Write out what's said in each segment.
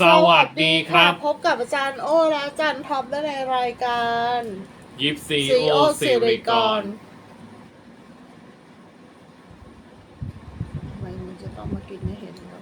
สวัสดีครับ พบกับอาจารย์โอและอาจารย์ท็อปได้ในรายการยิปซีซีโอโอซิสิริริกกร รทำไมมันจะต้องมากินให้เห็นวะ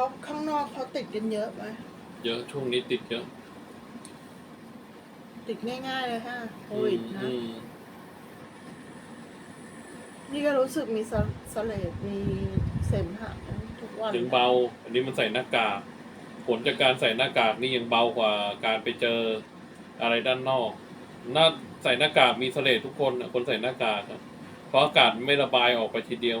ท็อปข้างนอกเขาติดกันเยอะไหมเยอะช่วงนี้ติดเยอะติดง่ายๆเลยค่ะโควิดนะ อืมนี่ก็รู้สึกมีสะสะเลดมีเสมหะทุกวันยังเบา อันนี้มันใส่หน้ากาก ผลจากการใส่หน้ากากนี่ยังเบากว่าการไปเจออะไรด้านนอกหน้าใส่หน้ากากมีเสลดทุกคนน่ะคนใส่หน้ากากอะเพราะอากาศไม่ระบายออกไปทีเดียว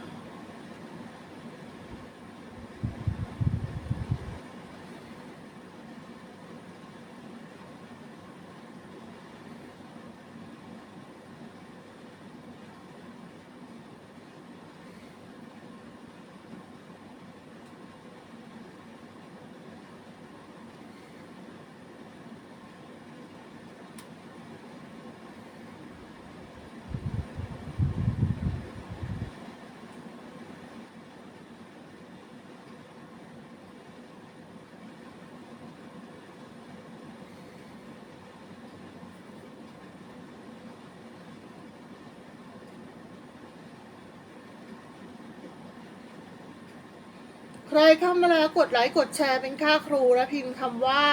ใครเข้ามาแล้วกดไลค์กดแชร์เป็นค่าครูและพิมพ์คำว่า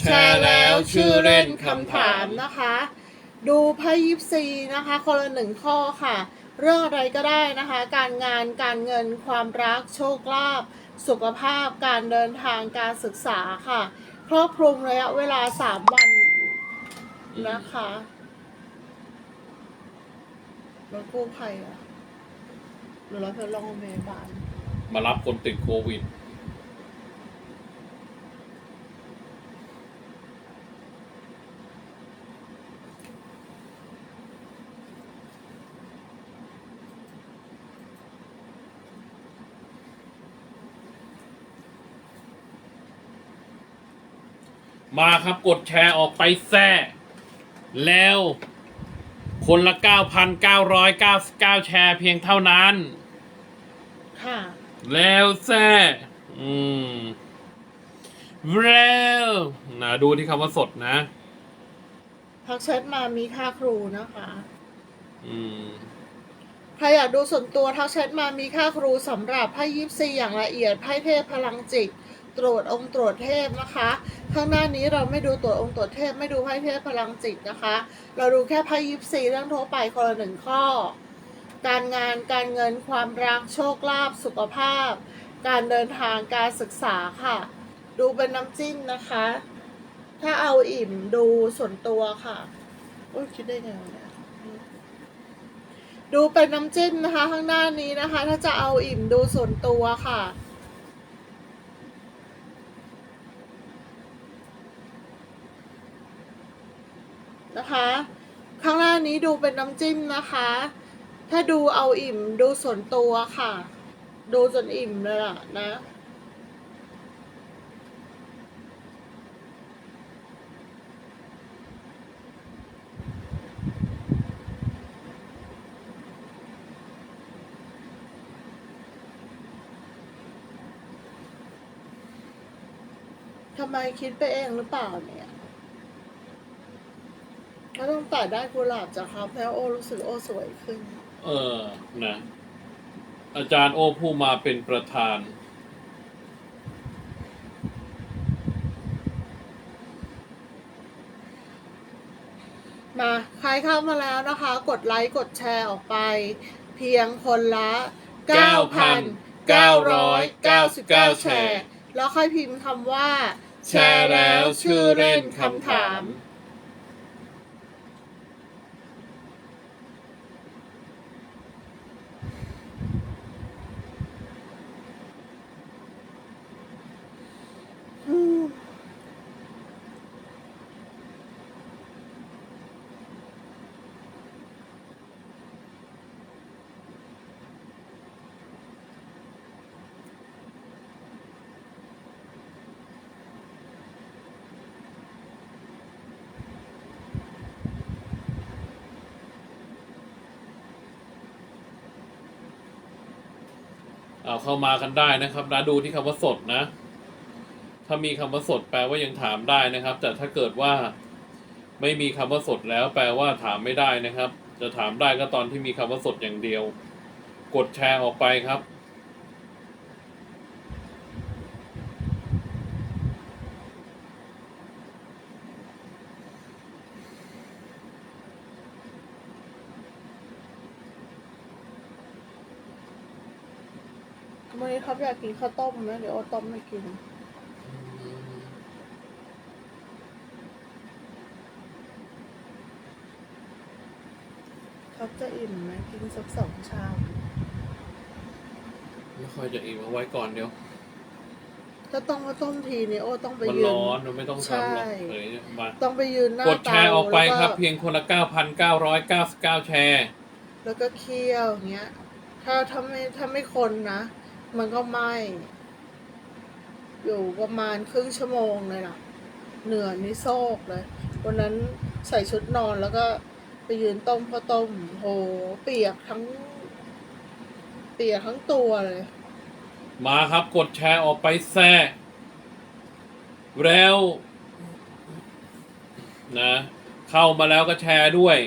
แชร์แล้วชื่อเล่นคำถามนะคะ ดูไพ่ยิปซีนะคะคนละหนึ่งข้อค่ะ เรื่องอะไรก็ได้นะคะ การงานการเงินความรักโชคลาภสุขภาพการเดินทางการศึกษาค่ะครอบคลุมระยะเวลาสามวันนะคะรถกู้ภัยอะหรือรถพยาบาล มารับคนติดโควิด มาครับกดแชร์ออกไปแซ่แล้วคนละ 9,999 แชร์เพียงเท่านั้น ค่ะ แล้วแซ่อืมแล้วนะดูที่คำว่าสดนะ ทักแชทมามีค่าครูนะคะ อืมใครอยากดูส่วนตัวทักแชทมามีค่าครูสำหรับไพ่ยิปซีอย่างละเอียดไพ่เทพพลังจิตตรวจองค์ตรวจเทพนะคะ ข้างหน้านี้เราไม่ดูตรวจองค์ตรวจเทพไม่ดูไพ่เทพพลังจิตนะคะ เราดูแค่ไพ่ยิปซีเรื่องทั่วไปคนละหนึ่งข้อ การงานการเงินความรักโชคลาภสุขภาพ การเดินทางการศึกษาค่ะ ดูเป็นน้ำจิ้มนะคะ ถ้าเอาอิ่มดูส่วนตัวค่ะโอ้ยคิดได้ไงเนี่ยดูเป็นน้ำจิ้มนะคะ ข้างหน้านี้นะคะ ถ้าจะเอาอิ่มดูส่วนตัวค่ะนะคะ ข้างหน้านี้ดูเป็นน้ำจิ้มนะคะ ถ้าดูเอาอิ่มดูส่วนตัวค่ะ ดูจนอิ่มเลยล่ะนะ ทำไมคิดไปเองหรือเปล่าเนี่ยก็ต้องตัดได้กุหลาบจากเขาแล้วโอรู้สึกโอสวยขึ้น เออนะอาจารย์โอผู้มาเป็นประธาน มาใครเข้ามาแล้วนะคะ กดไลค์กดแชร์ออกไป เพียงคนละ 9,999 แชร์ แล้วค่อยพิมพ์คำว่า แชร์แล้วชื่อเล่นคำถาม เอาเข้ามากันได้นะครับนะดูที่คำว่าสดนะ ถ้ามีคำว่าสดแปลว่ายังถามได้นะครับ แต่ถ้าเกิดว่าไม่มีคำว่าสดแล้ว แปลว่าถามไม่ได้นะครับ จะถามได้ก็ตอนที่มีคำว่าสดอย่างเดียว กดแชร์ออกไปครับ วันนี้เขาอยากกินข้าวต้มนะเดี๋ยวโอต้มไม่กินเขาจะอิ่มไหมกินสักสองชามไม่ค่อยจะอิ่มเอาไว้ก่อนเดี๋ยวถ้าต้องมาต้มทีเนี่ยโอต้องไปมันยืน ร้อนมันไม่ต้องทำหรอกใช่เฮ้ยมาต้องไปยืนหน้ากดแชร์ออกไปเตาครับแล้วก็เพียงคนละ 9,999 แชร์ แล้วก็เคี่ยวอย่างเงี้ย ถ้าถ้าไม่ถ้าไม่คนนะ มันก็ไหมอยู่ประมาณครึ่งชั่วโมงเลยนะเหนื่อยนี่โซกเลย วันนั้นใส่ชุดนอนแล้วก็ไปยืนต้มข้าวต้มโหเปียกทั้ง เปียกทั้งตัวเลย มาครับกดแชร์ออกไปแซ่แล้ว นะ เข้ามาแล้วก็แชร์ด้วย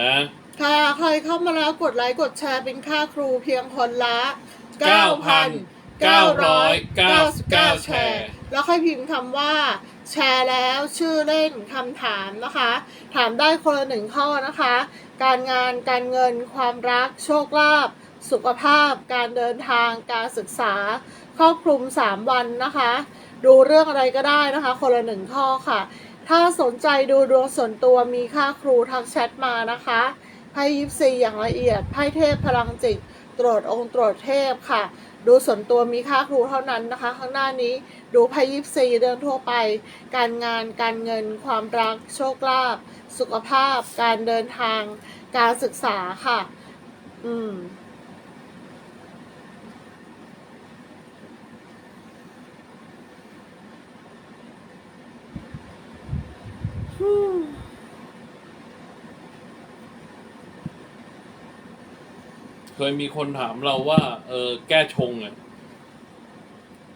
นะ ค่ะ ใครเข้ามาแล้วกดไลค์กดแชร์เป็นค่าครูเพียงคนละ 9,999 แชร์ แล้วค่อยพิมพ์คำว่า แชร์แล้วชื่อเล่นคำถามนะคะ ถามได้คนละหนึ่งข้อนะคะ การงานการเงิน ความรัก โชคลาภสุขภาพ การเดินทาง การศึกษา ครอบคลุม 3 วันนะคะ ดูเรื่องอะไรก็ได้นะคะ คนละหนึ่งข้อค่ะ ถ้าสนใจดูดวงส่วนตัวมีค่าครูทักแชทมานะคะไพ่ยิปซีอย่างละเอียดไพ่เทพพลังจิต ตรวจองค์ตรวจเทพค่ะ ดูส่วนตัวมีค่าครูเท่านั้นนะคะ ข้างหน้านี้ดูไพ่ยิปซีเดินทั่วไป การงานการเงิน ความรัก โชคลาภสุขภาพ การเดินทาง การศึกษาค่ะ อืม เคยมีคนถามเราว่า เออแก้ชงอะ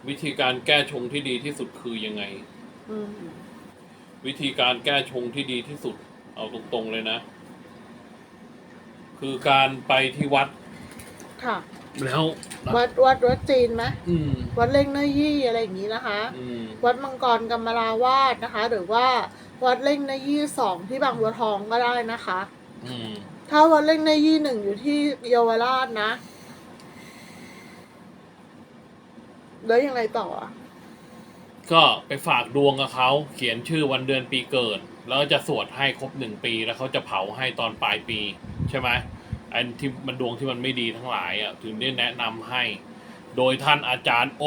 วิธีการแก้ชงที่ดีที่สุดคือยังไง อืมวิธีการแก้ชงที่ดีที่สุด เอาตรงๆเลยนะ คือการไปที่วัดค่ะ แล้ววัดวัดวัดจีนไหมอืม วัดเล่งเนยยี่อะไรอย่างนี้นะคะ อืม วัดมังกรกำมราวาสนะคะ หรือว่าวัดเล่งเนยยี่สองที่บางบัวทองก็ได้นะคะ อืม ถ้าวัดเล่งเนยี่หนึ่งอยู่ที่เยาวราชนะ แล้วยังไงต่ออะก็ไปฝากดวงกับเขา เขียนชื่อวันเดือนปีเกิด แล้วจะสวดให้ครบหนึ่งปี แล้วเขาจะเผาให้ตอนปลายปี ใช่ไหมอันที่มันดวงที่มันไม่ดีทั้งหลายอะถึงได้แนะนำให้ โดยท่านอาจารย์โอ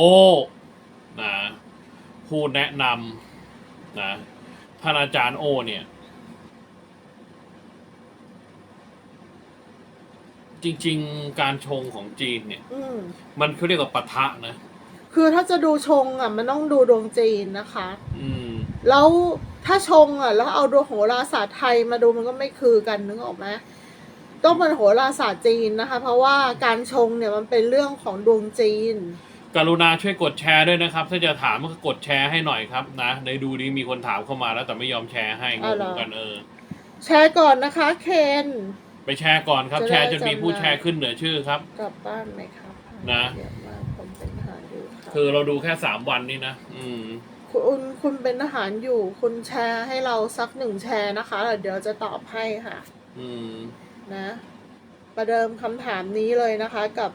นะผู้แนะนำนะท่านอาจารย์โอเนี่ย จริง ๆ การชงของจีนเนี่ย อืมมันเขาเรียกว่าปะทะนะ คือถ้าจะดูชงอะ มันต้องดูดวงจีนนะคะ อืม แล้วถ้าชงอะ แล้วเอาดวงโหราศาสตร์ไทยมาดูมันก็ไม่คือกันนึกออกไหมต้องเป็นโหราศาสตร์จีนนะคะ เพราะว่าการชงเนี่ยมันเป็นเรื่องของดวงจีน กรุณาช่วยกดแชร์ด้วยนะครับ ถ้าจะถามก็กดแชร์ให้หน่อยครับนะในดูดีมีคนถามเข้ามาแล้วแต่ไม่ยอมแชร์ให้งอ๋องเหรอกันเออ แชร์ก่อนนะคะ เคน ไปแชร์ก่อนครับจะได้แชร์จนมีผู้จำได้แชร์ขึ้นเหนือชื่อครับ กลับบ้านไหมครับนะเดี๋ยวมาผมเป็นทหารอยู่ครับคือเราดูแค่สามวันนี้นะอืม คุณคุณเป็นทหารอยู่ คุณแชร์ให้เราสักหนึ่งแชร์นะคะแล้วเดี๋ยวจะตอบให้ค่ะ อืม นะ ประเดิมคำถามนี้เลยนะคะกับ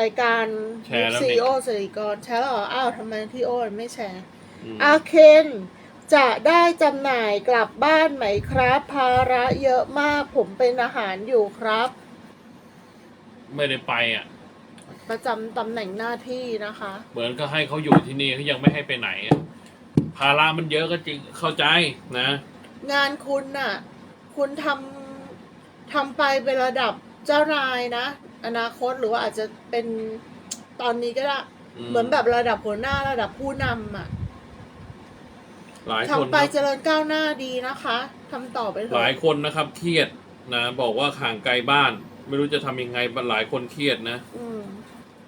รายการแชร์แล้วซีนี่โอสิริกรแชร์แล้วเหรออ้าวทำไมที่โอไม่แชร์ อืมอาเคน จะได้จำหน่ายกลับบ้านไหมครับ ภาระเยอะมากผมเป็นอาหารอยู่ครับ ไม่ได้ไปอะ ประจำตำแหน่งหน้าที่นะคะ เหมือนก็ให้เขาอยู่ที่นี่เขายังไม่ให้ไปไหนอะภาระมันเยอะก็จริงเข้าใจนะ งานคุณน่ะ คุณทำทำไปเป็นระดับเจ้านายนะ อนาคตหรือว่าอาจจะเป็นตอนนี้ก็ได้เหมือนแบบระดับหัวหน้าระดับผู้นำอะ หลายคนทำไปครับเจริญก้าวหน้าดีนะคะทำต่อไปเถหลายอะคนนะครับเครียดนะ บอกว่าห่างไกลบ้าน ไม่รู้จะทำยังไงหลายคนเครียดนะ อืม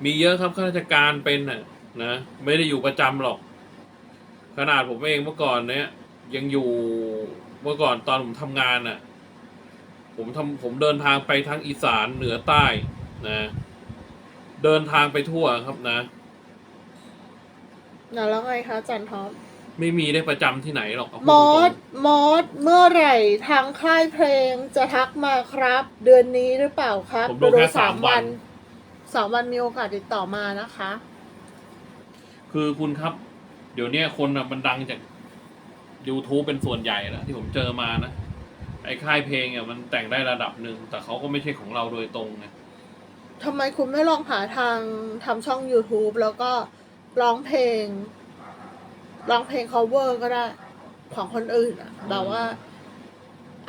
มีเยอะครับข้าราชการเป็นน่ะนะไม่ได้อยู่ประจำหรอก ขนาดผมเองเมื่อก่อนเนี้ยยังอยู่เมื่อก่อนตอนผมทำงานน่ะ ผมทำผมเดินทางไปทั้งอีสานเหนือใต้นะ เดินทางไปทั่วครับนะ นะแล้วไงคะอาจันท็อป ไม่มีได้ประจำที่ไหนหรอกเามพูอตรสงมอสเมื่อไหร่ทางค่ายเพลงจะทักมาครับ เดือนนี้หรือเปล่าครับผมดูแค่สามวัน สามวันมีโอกาสติดต่อมานะคะ คือคุณครับ เดี๋ยวเนี้ยคนน่ะมันดังจาก YouTube เป็นส่วนใหญ่แล้วที่ผมเจอมานะ ไอ้ค่ายเพลงอะมันแต่งได้ระดับหนึ่ง แต่เขาก็ไม่ใช่ของเราโดยตรงไงทำไมคุณไม่ลองหาทางทำช่อง YouTube แล้วก็ร้องเพลง ร้องเพลง cover ก็ได้ ของคนอื่นอะแบบว่า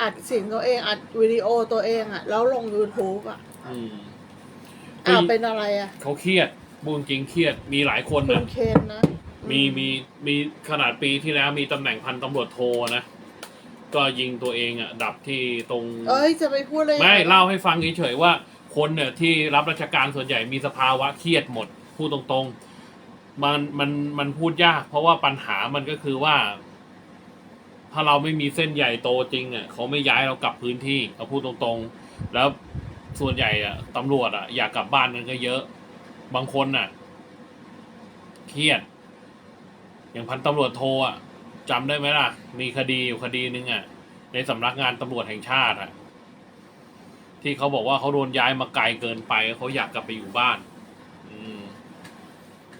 อัดเสียงตัวเองอัดวิดีโอตัวเองอะแล้วลง YouTube อะอืมอ้าวมีเป็นอะไรอะเขาเครียดบูจริงเครียดมีหลายคนคุนะ ณเคนนะมีอืมีมีขนาดปีที่แล้วมีตำแหน่งพันตำรวจโทนะ ก็ยิงตัวเองอะ ดับที่ตรง เอ้ยจะไปพูดเลยไม่เล่าให้ฟังเฉยๆว่า คนเนี่ยที่รับราชการส่วนใหญ่มีสภาวะเครียดหมดพูดตรงๆ มันมันมันพูดยาก เพราะว่าปัญหามันก็คือว่า ถ้าเราไม่มีเส้นใหญ่โตจริงอะเขาไม่ย้ายเรากลับพื้นที่เราพูดตรงๆ แล้วส่วนใหญ่อะตำรวจอะอยากกลับบ้านกันก็เยอะ บางคนอะ เครียด อย่างพันตำรวจโทอะจำได้ไหมล่ะ มีคดีอยู่คดีหนึ่งอะ ในสำนักงานตำรวจแห่งชาติอะที่เขาบอกว่าเขาโดนย้ายมาไกลเกินไปเขาอยากกลับไปอยู่บ้าน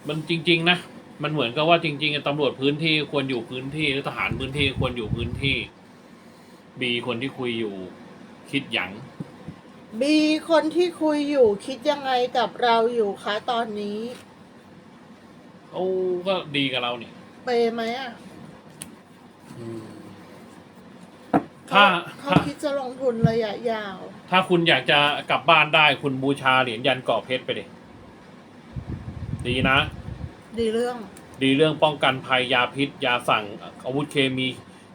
มันจริง ๆ นะ มันเหมือนกับว่าจริงๆอะตำรวจพื้นที่ควรอยู่พื้นที่หรือทหารพื้นที่ควรอยู่พื้นที่ บีคนที่คุยอยู่ คิดหยังบีคนที่คุยอยู่คิดยังไงกับเราอยู่คะตอนนี้เขาก็ดีกับเราเนี่ยเปย์ไหมอะอืมถ้าเขาถ้าคิดจะลงทุนระยะยาว ถ้าคุณอยากจะกลับบ้านได้คุณบูชาเหรียญยันเกาะเพชรไปดิ ดีนะ ดีเรื่อง ดีเรื่องป้องกันภัยยาพิษ ยาสั่งอาวุธเคมี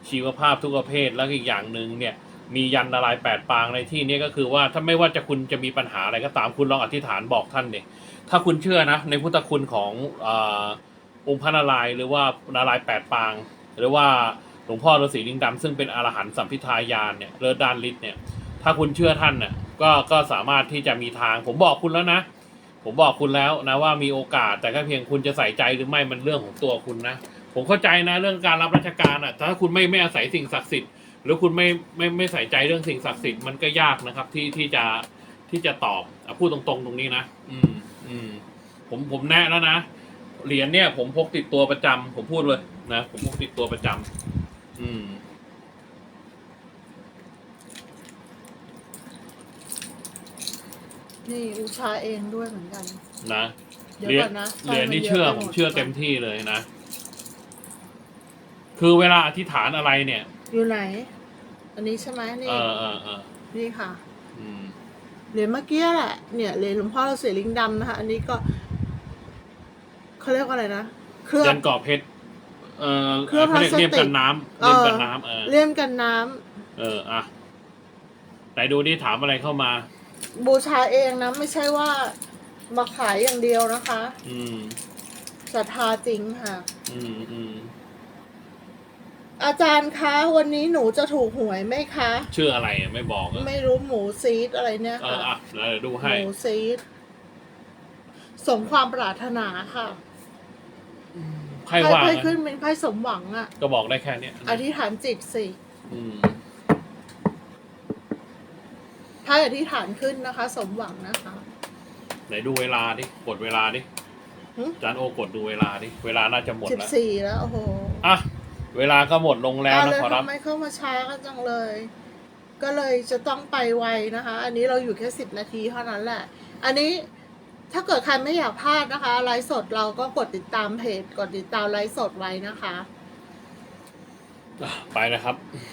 ชีวภาพทุกประเภทแล้วอีกอย่างหนึ่งเนี่ย มียันละลายแปดปางในที่นี้ก็คือว่าถ้าไม่ว่าจะคุณจะมีปัญหาอะไรก็ตามคุณลองอธิษฐานบอกท่านเด็ถ้าคุณเชื่อนะ ในพุทธคุณของอาองค์พระนารายณ์หรือว่านารายณ์แปดปาง หรือว่าหลวงพ่อฤาษีลิงดำซึ่งเป็นอรหันต์สัมพิทายานเนี่ยเลิศด้านฤทธิ์เนี่ยถ้าคุณเชื่อท่านน่ะก็ก็สามารถที่จะมีทางผมบอกคุณแล้วนะ ผมบอกคุณแล้วนะว่ามีโอกาสแต่แค่เพียงคุณจะใส่ใจหรือไม่มันเรื่องของตัวคุณนะ ผมเข้าใจนะเรื่องการรับราชการอะแต่ถ้าคุณไม่ไม่อาศัยสิ่งศักดิ์สิทธิ์หรือคุณไม่ไม่ไม่ใส่ใจเรื่องสิ่งศักดิ์สิทธิ์มันก็ยากนะครับ ที่ที่จะที่จะตอบอพูดตรงๆ ตรงนี้นะอืมอืมผมผมแนะแล้วนะเหรียญเนี่ย ผมพกติดตัวประจำผมพูดเลยนะผมพกติดตัวประจำอืม นี่อุชาเองด้วยเหมือนกัน นะเดี๋ยวเหรียก่ญอนนะเหรียญนี่ไฟเชื่อไปผมหดเชื่อเต็มที่เลยนะ คือเวลาอธิษฐานอะไรเนี่ย อยู่ไหน อันนี้ใช่ไหมนี่เออเออเออนี่ค่ะ อืมเหรียญเมื่อกี้แหละ เนี่ยเหรียญหลวงพ่อฤาษีลิงดำนะคะ อันนี้ก็เขาเรียกว่าอะไรนะ เคลือบยันกรอบเพชรเออเครื่องเขาเรียกพลาสติกเลี่ยมกันน้ำเลี่ยมกันน้ำเออเลี่ยมกันน้ำเอออะไหนดูดิถามอะไรเข้ามา บูชาเองนะ ไม่ใช่ว่ามาขายอย่างเดียวนะคะอืมศรัทธาจริงค่ะ อืมอืมอาจารย์คะวันนี้หนูจะถูกหวยไหมคะ ชื่ออะไรอะไม่บอกเหรอไม่รู้หมูซีดอะไรเนี่ยเออค่ะอะเดี๋ยวดูหให้มูซีดสมความปรารถนาค่ะไพ่ว่าไพ่ไงขึ้นเป็นไพ่สมหวังอะก็บอกได้แค่เนี้ยอธิษฐานจิตสิ อืม ไพ่อธิษฐานขึ้นนะคะ สมหวังนะคะไหนดูเวลาดิกดเวลาดิหึจานโอกดดูเวลาดิเวลาน่าจะหมดสิบแล้วสี่แล้วโอ้โหอะเวลาก็หมดลงแล้วเอานะเลยขอรับทำไมเข้ามาช้ากันจังเลย ก็เลยจะต้องไปไวนะคะ อันนี้เราอยู่แค่สิบนาทีเท่านั้นแหละ อันนี้ถ้าเกิดใครไม่อยากพลาดนะคะไลฟ์สดเราก็กดติดตามเพจกดติดตามไลฟ์สดไว้นะคะ ไปนะครับค